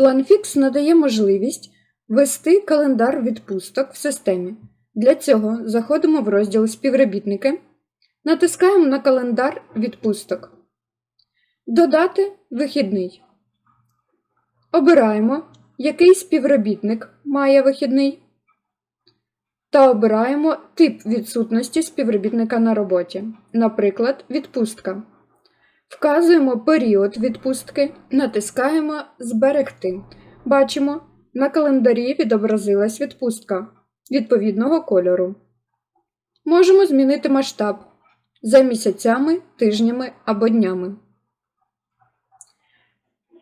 PlanFix надає можливість вести календар відпусток в системі. Для цього заходимо в розділ Співробітники, натискаємо на календар відпусток. Додати вихідний. Обираємо, який співробітник має вихідний. Та обираємо тип відсутності співробітника на роботі, наприклад, відпустка. Вказуємо період відпустки, натискаємо Зберегти. Бачимо, на календарі відобразилась відпустка відповідного кольору. Можемо змінити масштаб за місяцями, тижнями або днями.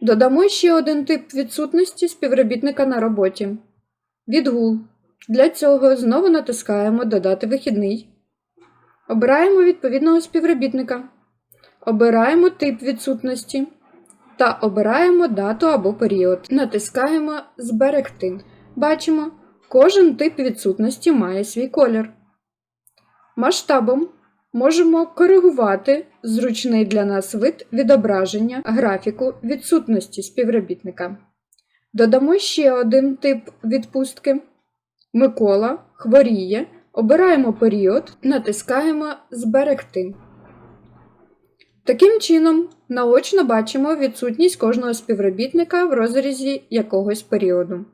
Додамо ще один тип відсутності співробітника на роботі. Відгул. Для цього знову натискаємо Додати вихідний. Обираємо відповідного співробітника. Обираємо тип відсутності та обираємо дату або період. Натискаємо Зберегти. Бачимо, кожен тип відсутності має свій колір. Масштабом можемо коригувати зручний для нас вид відображення графіку відсутності співробітника. Додамо ще один тип відпустки. Микола хворіє. Обираємо період, натискаємо Зберегти. Таким чином, наочно бачимо відсутність кожного співробітника в розрізі якогось періоду.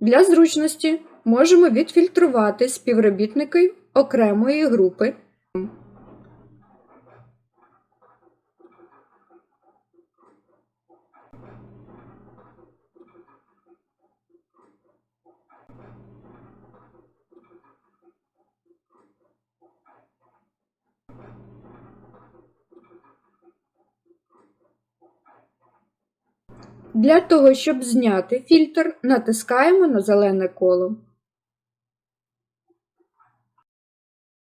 Для зручності можемо відфільтрувати співробітники окремої групи. Для того, щоб зняти фільтр, натискаємо на зелене коло.